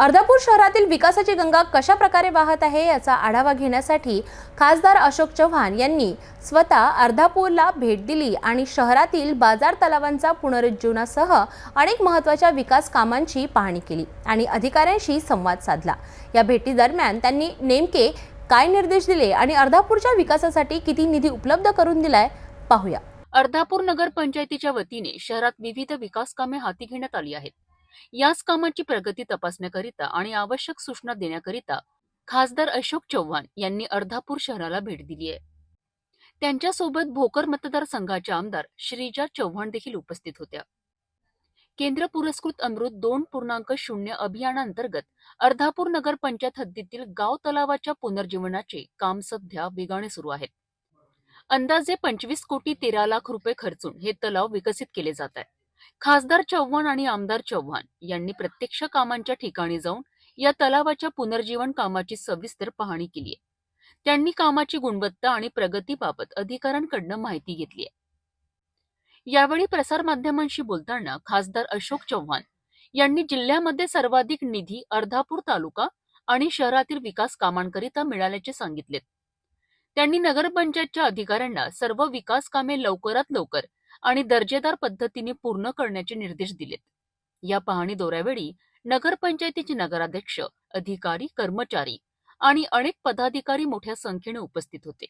अर्धापूर शहरातील विकासाची गंगा कशा प्रकारे वाहत आहे याचा आढावा घेण्यासाठी खासदार अशोक चव्हाण यांनी स्वतः अर्धापूरला भेट दिली आणि शहरातील बाजार तलावांचा पुनरुज्जीवनासह अनेक महत्त्वाच्या विकास कामांची पाहणी केली आणि अधिकाऱ्यांशी संवाद साधला. या भेटीदरम्यान त्यांनी नेमके काय निर्देश दिले आणि अर्धापूरच्या विकासासाठी किती निधी उपलब्ध करून दिलाय पाहूया. अर्धापूर नगर पंचायतीच्या वतीने शहरात विविध विकास कामे हाती घेण्यात आली आहेत. याच कामाची प्रगती तपासण्याकरिता आणि आवश्यक सूचना देण्याकरिता खासदार अशोक चव्हाण यांनी अर्धापूर शहराला भेट दिली आहे. त्यांच्यासोबत भोकर मतदारसंघाच्या आमदार श्रीजा चव्हाण देखील उपस्थित होत्या. केंद्र पुरस्कृत अमृत दोन पूर्णांक शून्य अभियानांतर्गत अर्धापूर नगर पंचायत हद्दीतील गाव तलावाच्या पुनर्जीवनाचे काम सध्या वेगाने सुरू आहेत. अंदाजे पंचवीस कोटी तेरा लाख रुपये खर्चून हे तलाव विकसित केले जात आहे खासदार चव्हाण आणि आमदार चव्हाण यांनी प्रत्यक्ष कामांच्या ठिकाणी जाऊन या तलावाच्या पुनर्जीवन कामाची सविस्तर पाहणी केली आहे. त्यांनी कामाची गुणवत्ता आणि प्रगतीबाबत अधिकाऱ्यांकडनं माहिती घेतली आहे. यावेळी प्रसारमाध्यमांशी बोलताना खासदार अशोक चव्हाण यांनी जिल्ह्यामध्ये सर्वाधिक निधी अर्धापूर तालुका आणि शहरातील विकास कामांकरिता मिळाल्याचे सांगितले. त्यांनी नगरपंचायतच्या अधिकाऱ्यांना सर्व विकास कामे लवकरात लवकर आणि दर्जेदार पद्धतीने पूर्ण करण्याचे निर्देश दिलेत. या पाहणी दौऱ्यावेळी नगरपंचायतीचे नगराध्यक्ष अधिकारी कर्मचारी आणि अनेक पदाधिकारी मोठ्या संख्येने उपस्थित होते.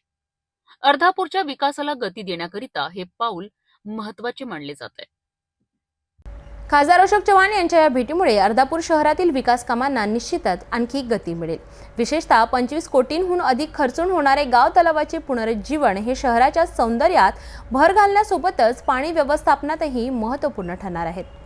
अर्धापूरच्या विकासाला गती देण्याकरिता हे पाऊल महत्त्वाचे मानले जात आहे. खासदार अशोक चव्हाण यांच्या या भेटीमुळे अर्धापूर शहरातील विकास कामांना निश्चितच आणखी गती मिळेल. विशेषतः पंचवीस कोटींहून अधिक खर्चून होणारे गाव तलावाचे पुनरुज्जीवन हे शहराच्या सौंदर्यात भर घालण्यासोबतच पाणी व्यवस्थापनातही महत्त्वपूर्ण ठरणार आहेत